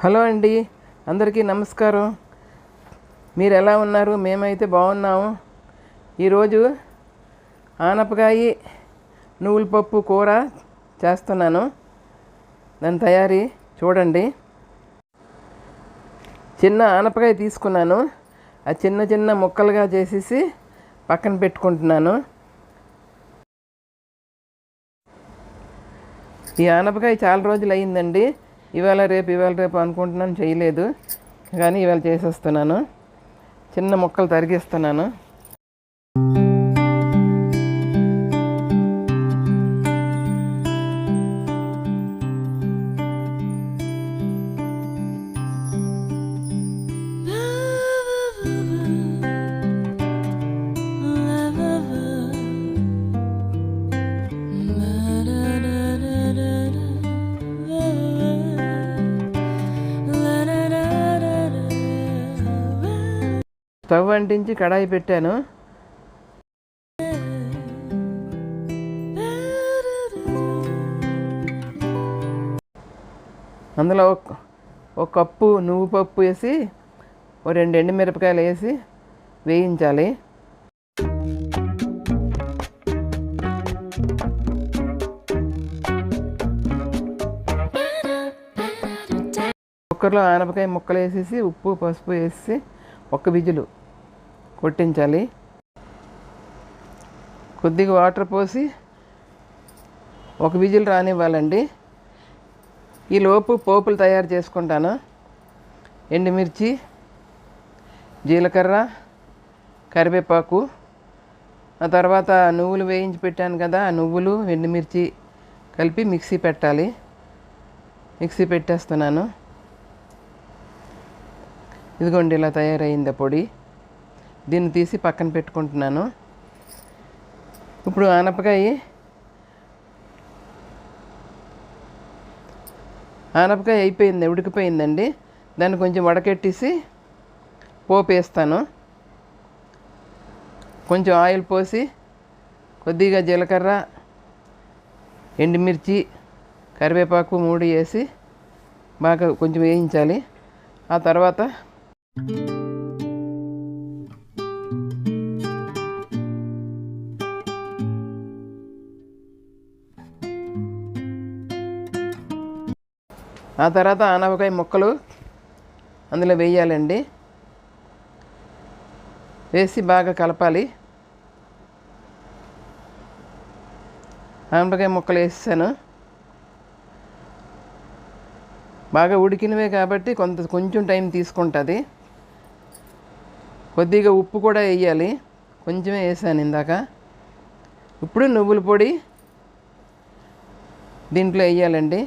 Hello అండి అందరికీ నమస్కారం. మీరు ఎలా ఉన్నారు? మేమైతే బాగున్నాము. ఈరోజు ఆనపకాయ నువ్వుల పప్పు కూర చేస్తున్నాను. దాని తయారీ చూడండి. చిన్న ఆనపకాయ తీసుకున్నాను. ఆ చిన్న చిన్న ముక్కలుగా చేసేసి పక్కన పెట్టుకుంటున్నాను. ఈ ఆనపకాయ చాలా రోజులు అయిందండి ఇవాళ రేపు ఇవాళ రేపు అనుకుంటున్నాను చేయలేదు. కానీ ఇవాళ చేసేస్తున్నాను. చిన్న ముక్కలు తరిగిస్తున్నాను. స్టవ్ అంటించి కడాయి పెట్టాను. అందులో ఒక కప్పు నువ్వు పప్పు వేసి ఓ రెండు ఎండుమిరపకాయలు వేసి వేయించాలి. కుక్కర్లో ఆనపకాయ ముక్కలు వేసేసి ఉప్పు పసుపు వేసి ఒక్క విజులు కొట్టించాలి. కొద్దిగా వాటర్ పోసి ఒక విజిల్ రానివ్వాలండి. ఈ లోపు పోపులు తయారు చేసుకుంటాను. ఎండుమిర్చి జీలకర్ర కరివేపాకు ఆ తర్వాత నువ్వులు వేయించి పెట్టాను కదా ఆ నువ్వులు ఎండుమిర్చి కలిపి మిక్సీ పెట్టాలి. మిక్సీ పెట్టేస్తున్నాను. ఇదిగోండి ఇలా తయారైంది పొడి. దీన్ని తీసి పక్కన పెట్టుకుంటున్నాను. ఇప్పుడు ఆనపకాయ ఆనపకాయ అయిపోయింది ఉడికిపోయిందండి. దాన్ని కొంచెం వడకెట్టేసి పోపు వేస్తాను. కొంచెం ఆయిల్ పోసి కొద్దిగా జీలకర్ర ఎండుమిర్చి కరివేపాకు మూడు వేసి బాగా కొంచెం వేయించాలి. ఆ తర్వాత ఆ తర్వాత ఆనపకాయ ముక్కలు అందులో వేయాలండి. వేసి బాగా కలపాలి. ఆనపకాయ ముక్కలు వేసాను. బాగా ఉడికినవే కాబట్టి కొంత కొంచెం టైం తీసుకుంటుంది. కొద్దిగా ఉప్పు కూడా వేయాలి. కొంచెమే వేసాను ఇందాక. ఇప్పుడు నువ్వుల పొడి దీంట్లో వేయాలండి.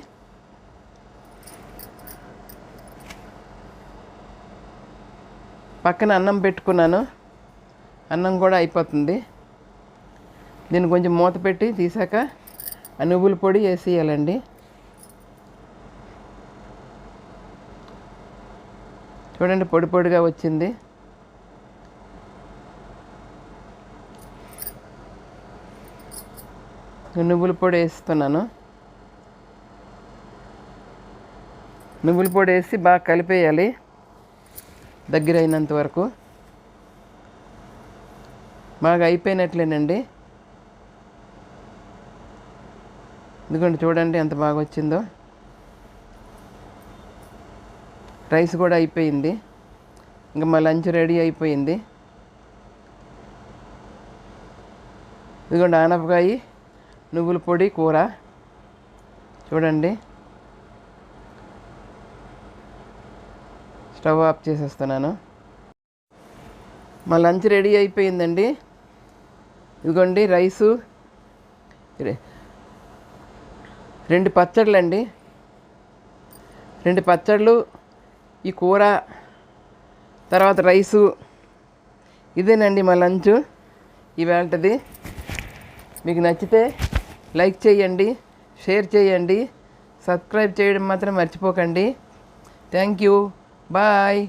పక్కన అన్నం పెట్టుకున్నాను. అన్నం కూడా అయిపోతుంది. దీన్ని కొంచెం మూత పెట్టి తీసాక ఆ నువ్వుల పొడి వేసేయాలండి. చూడండి పొడి పొడిగా వచ్చింది. నువ్వుల పొడి వేస్తున్నాను. నువ్వుల పొడి వేసి బాగా కలిపేయాలి దగ్గర అయినంత వరకు. బాగా అయిపోయినట్లేనండి. ఎందుకంటే చూడండి ఎంత బాగా వచ్చిందో. రైస్ కూడా అయిపోయింది. ఇంకా మా లంచ్ రెడీ అయిపోయింది. ఇదిగోండి ఆనపకాయ. నువ్వుల పొడి కూర. చూడండి. స్టవ్ ఆఫ్ చేసేస్తున్నాను. మా లంచ్ రెడీ అయిపోయిందండి. ఇదిగోండి రైసు. రెండు పచ్చళ్ళు అండి రెండు పచ్చళ్ళు ఈ కూర తర్వాత రైసు. ఇదేనండి మా లంచ్. ఇవాళది మీకు నచ్చితే లైక్ చేయండి షేర్ చేయండి సబ్స్క్రైబ్ చేయడం మాత్రం మర్చిపోకండి. Thank you. బాయ్.